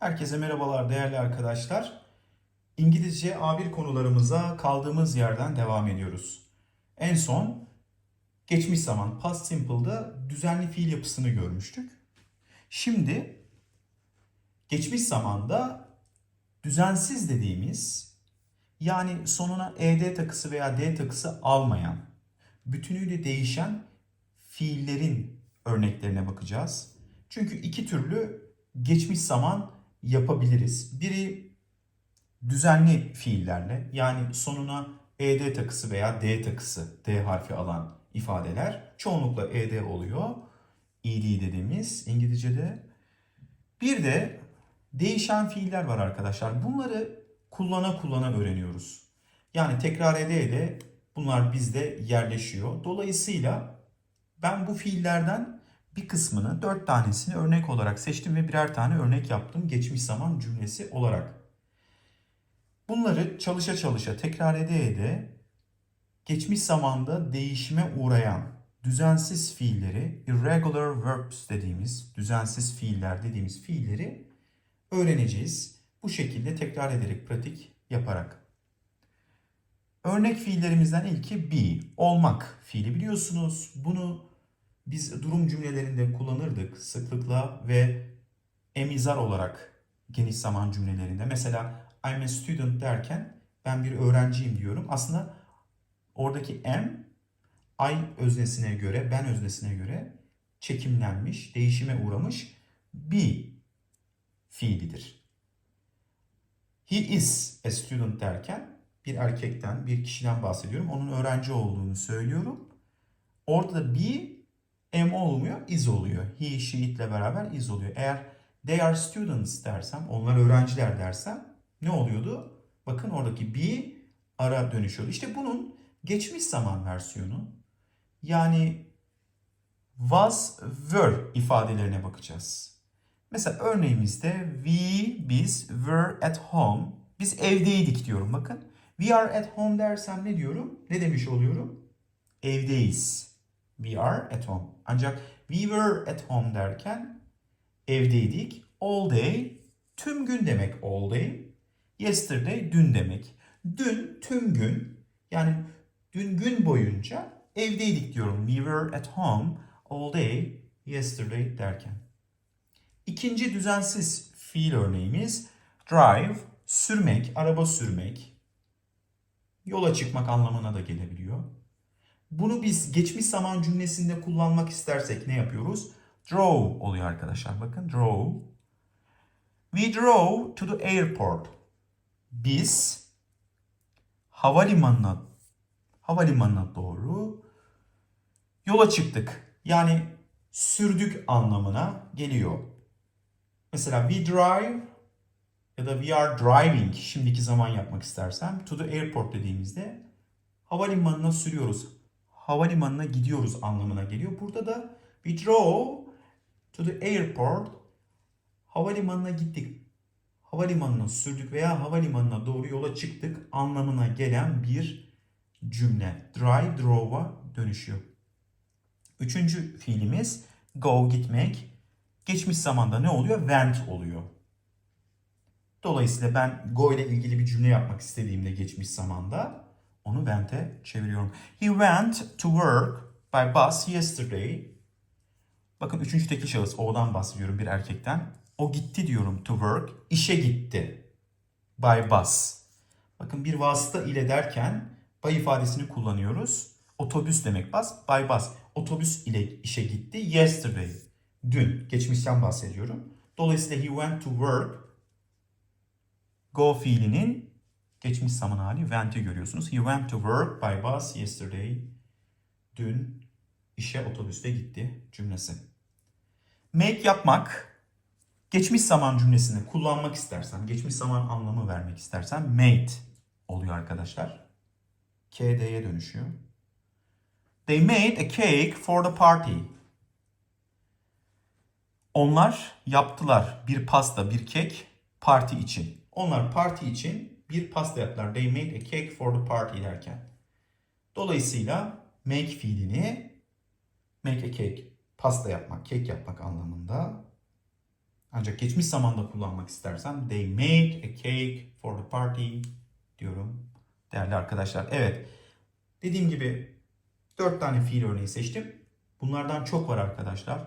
Herkese merhabalar değerli arkadaşlar. İngilizce A1 konularımıza kaldığımız yerden devam ediyoruz. En son geçmiş zaman past simple'da düzenli fiil yapısını görmüştük. Şimdi geçmiş zamanda düzensiz dediğimiz yani sonuna ed takısı veya d takısı almayan, bütünüyle değişen fiillerin örneklerine bakacağız. Çünkü iki türlü geçmiş zaman yapabiliriz. Biri düzenli fiillerle yani sonuna ed takısı veya d takısı, d harfi alan ifadeler çoğunlukla ed oluyor. ed dediğimiz İngilizce'de. Bir de değişen fiiller var arkadaşlar. Bunları kullana kullana öğreniyoruz. Yani tekrar ede ede bunlar bizde yerleşiyor. Dolayısıyla ben bu fiillerden bir kısmını, dört tanesini örnek olarak seçtim ve birer tane örnek yaptım geçmiş zaman cümlesi olarak. Bunları çalışa çalışa tekrar ede ede geçmiş zamanda değişime uğrayan düzensiz fiilleri, irregular verbs dediğimiz, düzensiz fiiller dediğimiz fiilleri öğreneceğiz. Bu şekilde tekrar ederek, pratik yaparak. Örnek fiillerimizden ilki be, olmak fiili biliyorsunuz. Bunu biz durum cümlelerinde kullanırdık sıklıkla ve emizar olarak geniş zaman cümlelerinde. Mesela I'm a student derken ben bir öğrenciyim diyorum. Aslında oradaki am I öznesine göre, ben öznesine göre çekimlenmiş, değişime uğramış be fiilidir. He is a student derken bir erkekten, bir kişiden bahsediyorum. Onun öğrenci olduğunu söylüyorum. Orada da be am olmuyor, is oluyor. He, she, it ile beraber is oluyor. Eğer they are students dersem, onlar öğrenciler dersem ne oluyordu? Bakın oradaki be ara dönüşüyordu. İşte bunun geçmiş zaman versiyonu yani was, were ifadelerine bakacağız. Mesela örneğimizde we, biz, were at home. Biz evdeydik diyorum bakın. We are at home dersem ne diyorum? Ne demiş oluyorum? Evdeyiz. We are at home. Ancak we were at home derken evdeydik. All day tüm gün demek all day. Yesterday dün demek. Dün tüm gün yani dün gün boyunca evdeydik diyorum. We were at home all day yesterday derken. İkinci düzensiz fiil örneğimiz drive, sürmek, araba sürmek, yola çıkmak anlamına da gelebiliyor. Bunu biz geçmiş zaman cümlesinde kullanmak istersek ne yapıyoruz? Drove oluyor arkadaşlar. Bakın drove. We drove to the airport. Biz havalimanına havalimanına doğru yola çıktık. Yani sürdük anlamına geliyor. Mesela we drive ya da we are driving şimdiki zaman yapmak istersem to the airport dediğimizde havalimanına sürüyoruz. Havalimanına gidiyoruz anlamına geliyor. Burada da we drove to the airport havalimanına gittik. Havalimanına sürdük veya havalimanına doğru yola çıktık anlamına gelen bir cümle. Drive, drove'a dönüşüyor. Üçüncü fiilimiz go gitmek. Geçmiş zamanda ne oluyor? Went oluyor. Dolayısıyla ben go ile ilgili bir cümle yapmak istediğimde geçmiş zamanda onu went'e çeviriyorum. He went to work by bus yesterday. Bakın üçüncü tekil şahıs o'dan bahsediyorum bir erkekten. O gitti diyorum to work. İşe gitti. By bus. Bakın bir vasıta ile derken by ifadesini kullanıyoruz. Otobüs demek bus. By bus. Otobüs ile işe gitti. Yesterday. Dün. Geçmişten bahsediyorum. Dolayısıyla he went to work. Go fiilinin geçmiş zaman hali went'i görüyorsunuz. He went to work by bus yesterday. Dün işe otobüste gitti cümlesi. Make yapmak. Geçmiş zaman cümlesini kullanmak istersem, geçmiş zaman anlamı vermek istersem made oluyor arkadaşlar. KD'ye dönüşüyor. They made a cake for the party. Onlar yaptılar bir pasta, bir kek parti için. Onlar parti için bir pasta yaptılar. They made a cake for the party derken. Dolayısıyla make fiilini make a cake, pasta yapmak, kek yapmak anlamında Ancak geçmiş zamanda kullanmak istersem they made a cake for the party diyorum. Değerli arkadaşlar. Evet. Dediğim gibi 4 tane fiil örneği seçtim. Bunlardan çok var arkadaşlar.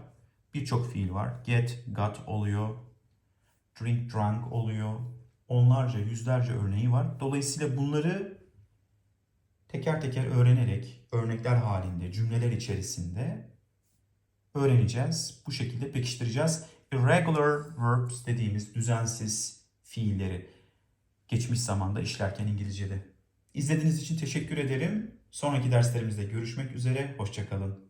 Birçok fiil var. Get, got oluyor. Drink, drunk oluyor. Onlarca, yüzlerce örneği var. Dolayısıyla bunları teker teker öğrenerek, örnekler halinde, cümleler içerisinde öğreneceğiz. Bu şekilde pekiştireceğiz. Irregular verbs dediğimiz düzensiz fiilleri geçmiş zamanda işlerken İngilizce'de. İzlediğiniz için teşekkür ederim. Sonraki derslerimizde görüşmek üzere. Hoşçakalın.